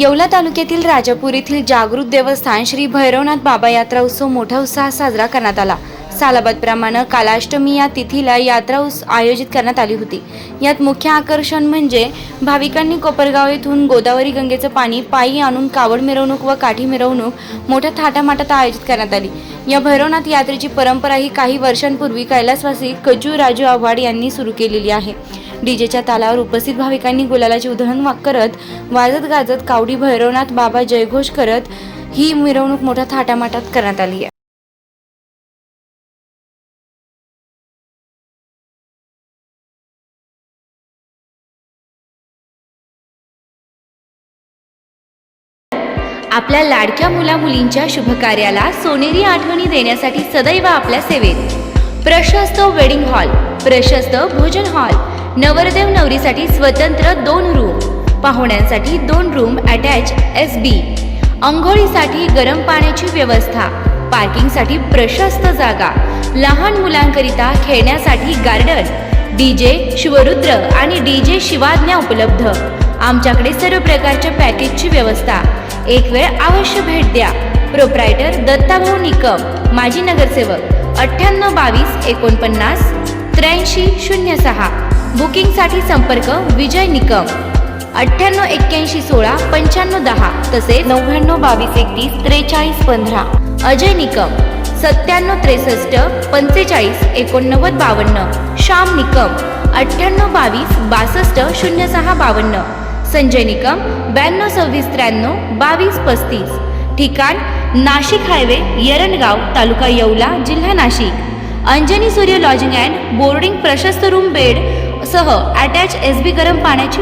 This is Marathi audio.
येवला तालुक्यातील राजापूर येथील जागृत देवस्थान श्री भैरवनाथ बाबा यात्रा उत्सव मोठ्या उत्साहात साजरा करण्यात आला. सालाबादप्रमाणे कालाष्टमी या तिथीला यात्रा उत्स आयोजित करण्यात आली होती. यात मुख्य आकर्षण म्हणजे भाविकांनी कोपरगाव येथून गोदावरी गंगेचं पाणी पायी आणून कावड मिरवणूक व काठी मिरवणूक मोठ्या थाटामाटात आयोजित करण्यात आली. या भैरवनाथ यात्रेची परंपरा ही काही वर्षांपूर्वी कैलासवासी कजू राजू आव्हाड यांनी सुरू केलेली आहे. डीजेच्या तालावर उपस्थित भाविकांनी गुलालाची उधळण करत वाजत गाजत कावडी भैरवनाथ बाबा जयघोष करत ही मिरवणूक मोठ्या थाटामाटात करण्यात आली आहे. आपल्या लाडक्या मुला मुलींच्या शुभकार्याला सोनेरी आठवणी देण्यासाठी सदैव आपल्या सेवेत. प्रशस्त वेडिंग हॉल प्रशस्त भोजन हॉल नवरदेव नवरीसाठी स्वतंत्र दोन रूम पाहुण्यांसाठी दोन रूम अटॅच एस बी अंघोळीसाठी गरम पाण्याची व्यवस्था पार्किंगसाठी प्रशस्त जागा लहान मुलांकरिता खेळण्यासाठी गार्डन डीजे शिवरुद्र आणि डीजे शिवाज्ञा उपलब्ध. आमच्याकडे सर्व प्रकारच्या पॅकेजची व्यवस्था. एक वेळ अवश्य भेट द्या. प्रोप्रायटर दत्ताभाऊ निकम माजी नगरसेवक अठ्ठ्याण्णव बावीस एकोणपन्नास त्र्याऐंशी शून्य सहा. बुकिंगसाठी संपर्क विजय निकम. अठ्ठ्याण्णव एक्क्याऐंशी सोळा पंच्याण्णव दहा तसेच नव्याण्णव बावीस एकतीस त्रेचाळीस पंधरा. अजय निकम सत्त्याण्णव त्रेसष्ट पंचेचाळीस एकोणनव्वद बावन्न. श्याम निकम अठ्ठ्याण्णव बावीस बासष्ट शून्य सहा बावन्न. संजय निकम ब्याण्णव सव्वीस त्र्याण्णव बावीस पस्तीस. ठिकाण नाशिक हायवे येरणगाव तालुका येवला जिल्हा Nashik. Anjani Surya lodging and boarding प्रशस्त रूम बेड सह अटॅच एस बी गरम पाण्याची